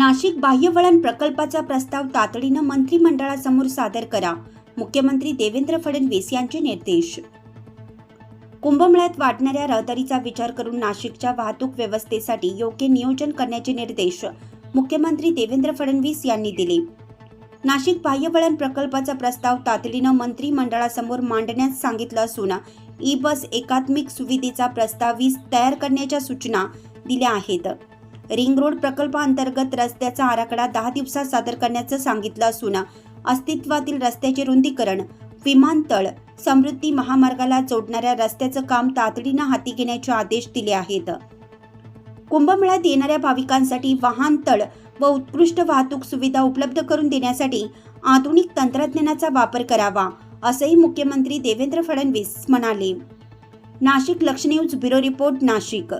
नाशिक बाह्यवळण प्रकल्पाचा प्रस्ताव तातडीनं मंत्रिमंडळासमोर सादर करा. मुख्यमंत्री देवेंद्र फडणवीस यांचे निर्देश. कुंभमेळ्यात वाढणाऱ्या रहदारीचा विचार करून नाशिकच्या वाहतूक व्यवस्थेसाठी योग्य नियोजन करण्याचे निर्देश मुख्यमंत्री देवेंद्र फडणवीस यांनी दिले. नाशिक बाह्यवळण प्रकल्पाचा प्रस्ताव तातडीनं मंत्रिमंडळासमोर मांडण्यास सांगितलं असून ई बस एकात्मिक सुविधेचा प्रस्तावित तयार करण्याच्या सूचना दिल्या आहेत. रिंग रोड प्रकल्पाअंतर्गत रस्त्याचा आराखडा दहा दिवसात सादर करण्याचं सांगितलं असून अस्तित्वातील रस्त्याचे रुंदीकरण विमानतळ समृद्धी महामार्गाला जोडणाऱ्या रस्त्याचं काम तातडीनं हाती घेण्याचे आदेश दिले आहेत. कुंभमेळ्यात येणाऱ्या भाविकांसाठी वाहनतळ व उत्कृष्ट वाहतूक सुविधा उपलब्ध करून देण्यासाठी आधुनिक तंत्रज्ञानाचा वापर करावा असंही मुख्यमंत्री देवेंद्र फडणवीस म्हणाले. नाशिक लक्ष न्यूज ब्युरो रिपोर्ट नाशिक.